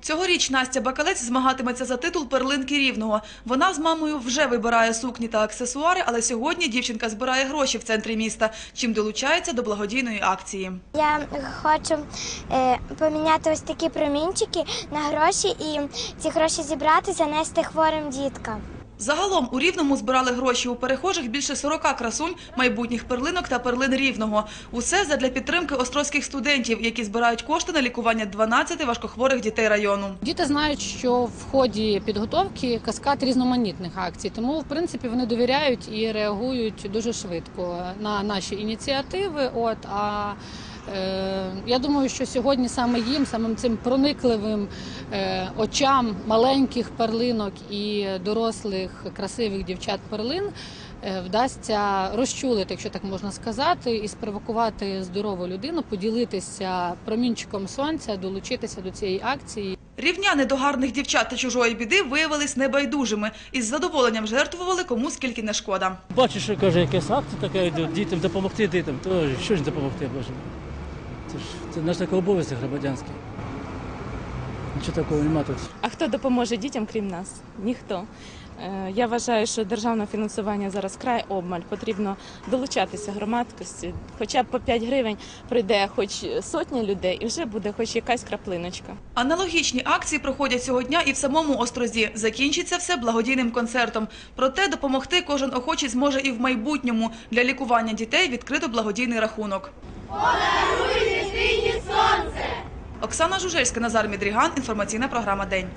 Цьогоріч Настя Бакалець змагатиметься за титул перлинки рівного. Вона з мамою вже вибирає сукні та аксесуари, але сьогодні дівчинка збирає гроші в центрі міста, чим долучається до благодійної акції. Я хочу е, поміняти ось такі промінчики на гроші і ці гроші зібрати, занести хворим діткам. Загалом у Рівному збирали гроші у перехожих більше 40 красунь, майбутніх перлинок та перлин Рівного. Усе задля підтримки острозьких студентів, які збирають кошти на лікування 12 важкохворих дітей району. Діти знають, що в ході підготовки каскад різноманітних акцій, тому в принципі вони довіряють і реагують дуже швидко на наші ініціативи. От а я думаю, що сьогодні саме їм, самим цим проникливим е, очам маленьких перлинок і дорослих красивих дівчат перлин. е, Вдасться розчулити, якщо так можна сказати, і спровокувати здорову людину, поділитися промінчиком сонця, долучитися до цієї акції. Рівняни до гарних дівчат та чужої біди виявились небайдужими і з задоволенням жертвували кому скільки не шкода. Бачу, що каже, якась акція така йде, дітям допомогти дітям, то що ж допомогти, Боже. Це ж це наш такий обов'язок громадянський. Нічого такого нема тут. А хто допоможе дітям, крім нас? Ніхто. Е, Я вважаю, що державне фінансування зараз край обмаль. Потрібно долучатися громадськості. Хоча б по 5 гривень прийде хоч сотня людей, і вже буде хоч якась краплиночка. Аналогічні акції проходять цього дня і в самому Острозі. Закінчиться все благодійним концертом. Проте допомогти кожен охочий зможе і в майбутньому. Для лікування дітей відкрито благодійний рахунок. Подаруй синє сонце! Оксана Жужельська, Назар Мідріган. Інформаційна програма День.